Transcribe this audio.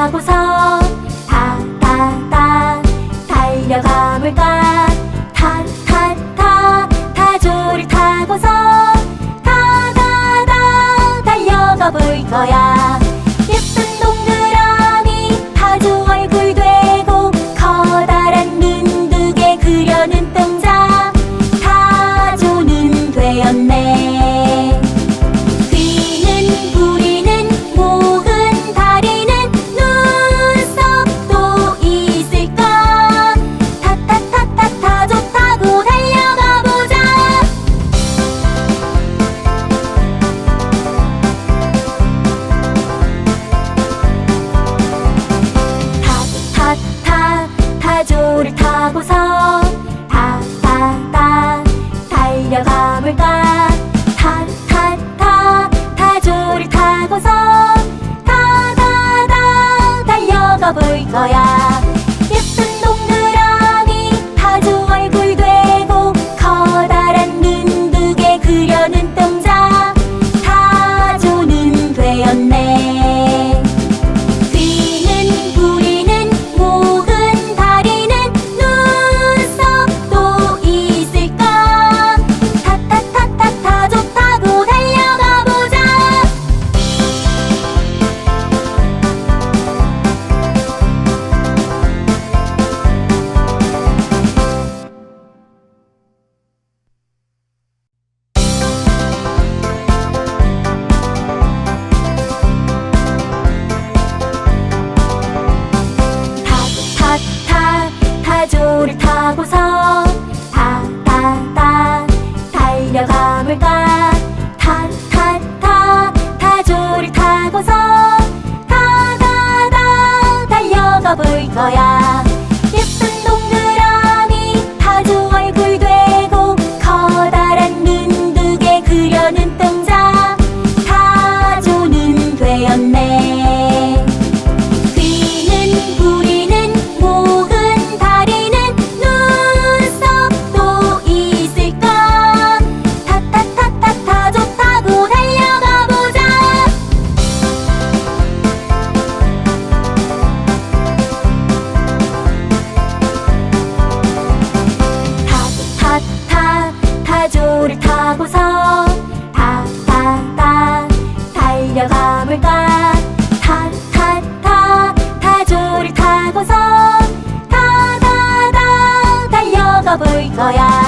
타고서 타타타 달려가 볼까? 타타타 타조를 타고서 타다다 달려가 볼 거야. 타고서 小屋